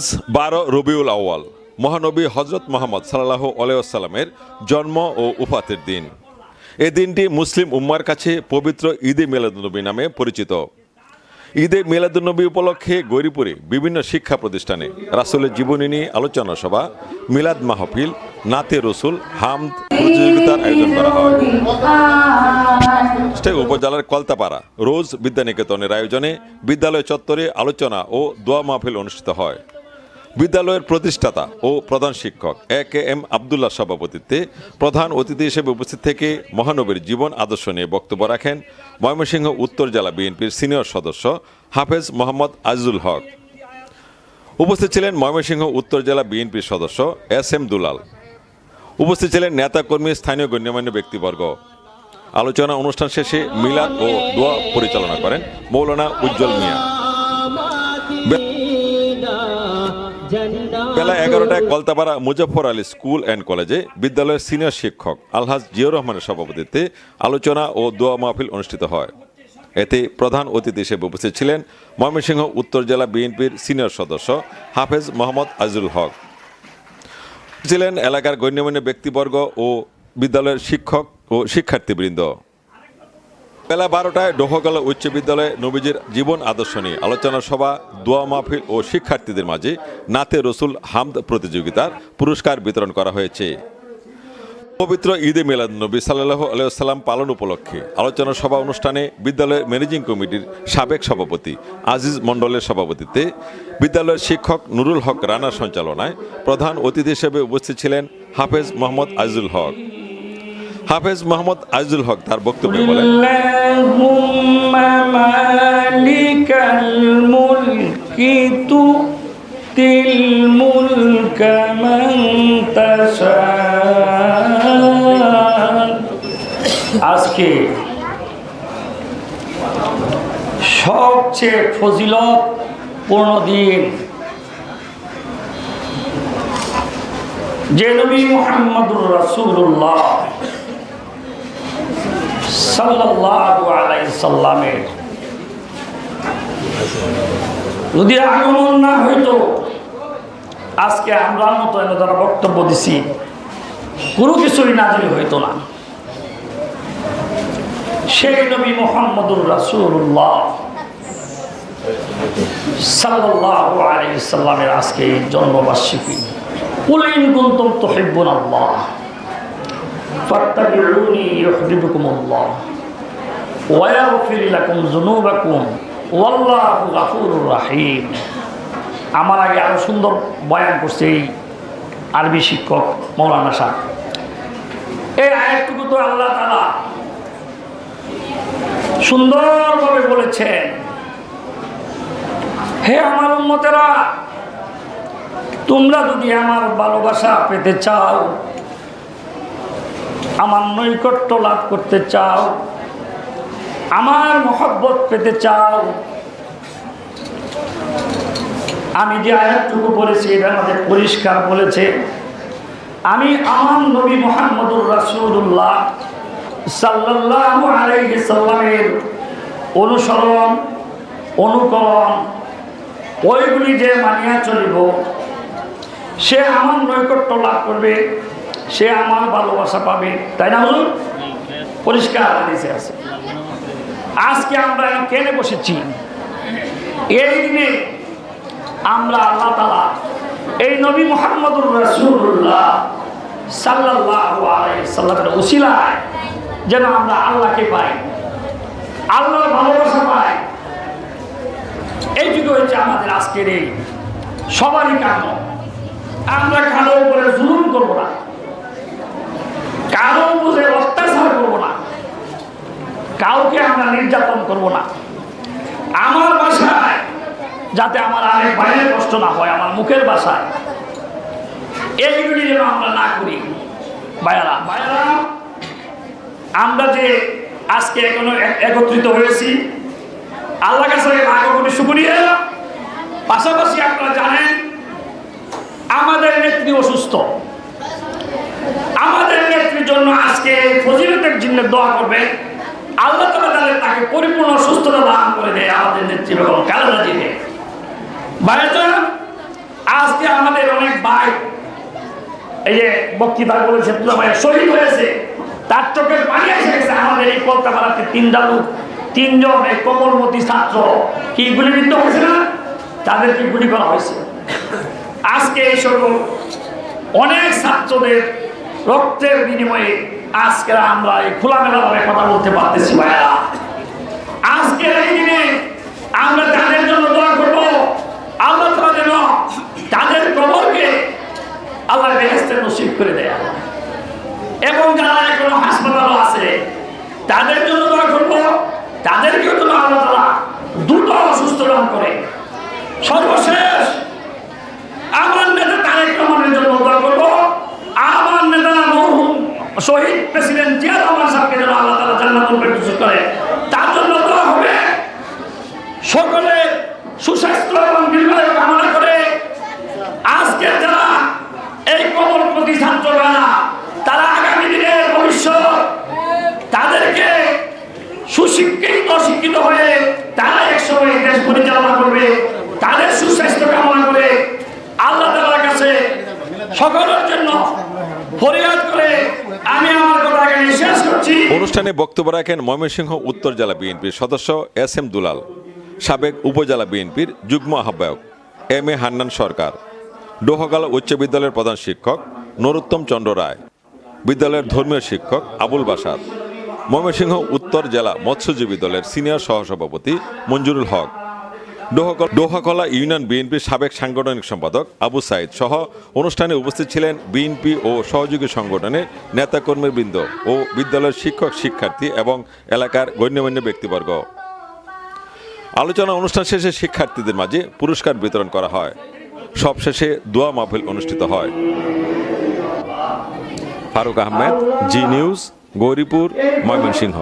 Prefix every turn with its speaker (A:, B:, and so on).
A: আজ বারো রবিউল আউয়াল মহানবী হজরত মোহাম্মদ সাল্লাহ আলাইসাল্লামের জন্ম ও উফাতের দিন এ দিনটি মুসলিম উম্মার কাছে পবিত্র ঈদে মেলাদুলনবী নামে পরিচিত ঈদে মেলাদুলনবী উপলক্ষে গৌরীপুরে বিভিন্ন শিক্ষা প্রতিষ্ঠানে রাসুলের জীবনী নিয়ে আলোচনা সভা মিলাদ মাহফিল নাতে রসুল হামদ প্রতিযোগিতার আয়োজন করা হয় উপজেলার কলতাপাড়া রোজ বিদ্যানিকেতনের আয়োজনে বিদ্যালয় চত্বরে আলোচনা ও দোয়া মাহফিল অনুষ্ঠিত হয় বিদ্যালয়ের প্রতিষ্ঠাতা ও প্রধান শিক্ষক এ কে এম আবদুল্লাহ সভাপতিত্বে প্রধান অতিথি হিসেবে উপস্থিত থেকে মহানবীর জীবন আদর্শ নিয়ে বক্তব্য রাখেন ময়মনসিংহ উত্তর জেলা বিএনপির সিনিয়র সদস্য হাফেজ মোহাম্মদ আজুল হক উপস্থিত ছিলেন ময়মনসিংহ উত্তর জেলা বিএনপির সদস্য এস এম দুলাল উপস্থিত ছিলেন নেতাকর্মী স্থানীয় গণ্যমান্য ব্যক্তিবর্গ আলোচনা অনুষ্ঠান শেষে মিলাদ ও দোয়া পরিচালনা করেন মৌলানা উজ্জ্বল মিয়া বেলা এগারোটায় কলতাপাড়া মুজফর আলী স্কুল অ্যান্ড কলেজে বিদ্যালয়ের সিনিয়র শিক্ষক আলহাজ জিয়র রহমানের সভাপতিত্বে আলোচনা ও দোয়া মাহফিল অনুষ্ঠিত হয় এতে প্রধান অতিথি হিসেবে উপস্থিত ছিলেন ময়মনসিংহ উত্তর জেলা বিএনপির সিনিয়র সদস্য হাফেজ মোহাম্মদ আজুল হক ছিলেন এলাকার গণ্যমান্য ব্যক্তিবর্গ ও বিদ্যালয়ের শিক্ষক ও শিক্ষার্থীবৃন্দ বেলা বারোটায় ডোহকালা উচ্চ বিদ্যালয়ে নবীজির জীবন আদর্শ নিয়ে আলোচনা সভা দোয়া মাহফিল ও শিক্ষার্থীদের মাঝে নাতে রসুল হামদ প্রতিযোগিতার পুরস্কার বিতরণ করা হয়েছে পবিত্র ঈদে মিলাদ নবী সাল্লাহ আলাইসাল্লাম পালন উপলক্ষে আলোচনা সভা অনুষ্ঠানে বিদ্যালয়ের ম্যানেজিং কমিটির সাবেক সভাপতি আজিজ মণ্ডলের সভাপতিত্বে বিদ্যালয়ের শিক্ষক নুরুল হক রানা সঞ্চালনায় প্রধান অতিথি হিসেবে উপস্থিত ছিলেন হাফেজ মোহাম্মদ আজিজুল হক হাফেজ মোহাম্মদ আজিজুল হক তার বক্তব্য
B: আজকে সবচেয়ে ফজিলত পূর্ণ দিন যে নবী মোহাম্মদুর রাসুল্লাহ সাল্লামের যদি আগমন না হইতো আজকে আমরা মতো এনে বক্তব্য দিছি কোনো কিছুই নাজিল হইতো না সেই নবী মোহাম্মদুর রাসুল্লাহ সাল্লাহ আলাইসাল্লামের আজকে জন্মবার্ষিকী উলিন গুন্তম তো হেব্বুন আল্লাহ আমার আগে আরো সুন্দর বয়ান করছে এই আরবি শিক্ষক মৌলানা সাহ এই আয়াতটুকু তো আল্লাহ তালা সুন্দরভাবে বলেছেন হে আমার উন্মতেরা তোমরা যদি আমার ভালোবাসা পেতে চাও আমার নৈকট্য লাভ করতে চাও আমার মহব্বত পেতে চাও আমি যে আয়াতটুকু বলেছি এটা আমাদের পরিষ্কার বলেছে আমি আমার নবী মোহাম্মদুর রাসুল্লাহ সাল্লাহ আলাইহি সাল্লামের অনুসরণ অনুকরণ ওইগুলি যে মানিয়া চলিব সে আমার নৈকট্য লাভ করবে সে আমার ভালোবাসা পাবে তাই না বলুন পরিষ্কার আছে আজকে আমরা কেনে বসেছি এই দিনে আমরা আল্লাহ তালা এই নবী মোহাম্মদুর রসুল্লাহ সাল্লাহ সাল্লামের উশিলায় যেন আমরা আল্লাহকে পাই আল্লাহ ভালোবাসা পাই এইটুকু হচ্ছে আমাদের আজকের এই সবারই কাম আমরা কারো উপরে জুলুম করবো না কারো উপরে অত্যাচার করবো না কাউকে আমরা নির্যাতন করব না আমার বাসায় যাতে আমার আরেক বাইরে কষ্ট না হয় আমার মুখের বাসায় এইগুলি যেন আমরা না করি বায়ারা বায়ারা আমরা যে আজকে এখনো একত্রিত হয়েছি আল্লাহ কাছে আগমনে সুকুরিয়া পাশাপাশি আপনারা জানেন আমাদের নেত্রী অসুস্থ আমাদের নেত্রী জন্য আজকে ফজিলতের জন্য দোয়া করবেন আল্লাহ তালা তাহলে তাকে পরিপূর্ণ সুস্থতা দান করে দেয় আমাদের নেত্রী বেগম খালেদা জিকে ভাইজন আজকে আমাদের অনেক ভাই এই যে বক্তৃতা বলেছে তুলা ভাই শহীদ হয়েছে তার চোখের পানি এসে গেছে আমাদের এই কলকাতা কলকাতাতে তিন দালু তিনজন এই কমলমতি ছাত্র কি গুলি গুলিবিদ্ধ হয়েছে না তাদেরকে গুলি করা হয়েছে আজকে এই সকল অনেক ছাত্রদের রক্তের বিনিময়ে আজকে আমরা এই খোলামেলাভাবে কথা বলতে পারতেছি ভাইয়া আজকে এই দিনে আমরা তাদের জন্য দোয়া করব আল্লাহ তারা যেন তাদের কবরকে আল্লাহ বেহেস্তে নসিব করে দেয় এবং যারা এখনো হাসপাতালও আছে তাদের জন্য দোয়া করব তাদেরকেও যেন আল্লাহ তারা দ্রুত অসুস্থ দান করে সর্বশেষ শহীদ প্রেসিডেন্ট জিয়া রহমান সাহেবকে যেন আল্লাহ তালা জান্নাতুল ফেরদৌস করে তার জন্য দোয়া হবে সকলে সুস্বাস্থ্য এবং দীর্ঘায়ু কামনা করে আজকে যারা এই কবর প্রতিষ্ঠান চলবে না তারা আগামী দিনে ভবিষ্যৎ তাদেরকে সুশিক্ষিত শিক্ষিত হয়ে তারা একসময় দেশ পরিচালনা করবে তাদের সুস্বাস্থ্য কামনা করে আল্লাহ তালার কাছে সকলের জন্য ফরিয়াদ করে অনুষ্ঠানে বক্তব্য রাখেন ময়মনসিংহ উত্তর জেলা বিএনপির সদস্য এস এম দুলাল সাবেক উপজেলা বিএনপির যুগ্ম আহ্বায়ক এম এ হান্নান সরকার ডোহগালা উচ্চ বিদ্যালয়ের প্রধান শিক্ষক নরোত্তম চন্দ্র রায় বিদ্যালয়ের ধর্মীয় শিক্ষক আবুল বাসাদ ময়মনসিংহ উত্তর জেলা মৎস্যজীবী দলের সিনিয়র সহসভাপতি মঞ্জুরুল হক ডোহাকলা ইউনিয়ন বিএনপির সাবেক সাংগঠনিক সম্পাদক আবু সাইদ সহ অনুষ্ঠানে উপস্থিত ছিলেন বিএনপি ও সহযোগী সংগঠনের নেতাকর্মীবৃন্দ ও বিদ্যালয়ের শিক্ষক শিক্ষার্থী এবং এলাকার গণ্যমান্য ব্যক্তিবর্গ আলোচনা অনুষ্ঠান শেষে শিক্ষার্থীদের মাঝে পুরস্কার বিতরণ করা হয় সবশেষে দোয়া মাহফিল অনুষ্ঠিত হয় ফারুক আহমেদ জি নিউজ গৌরীপুর ময়মনসিংহ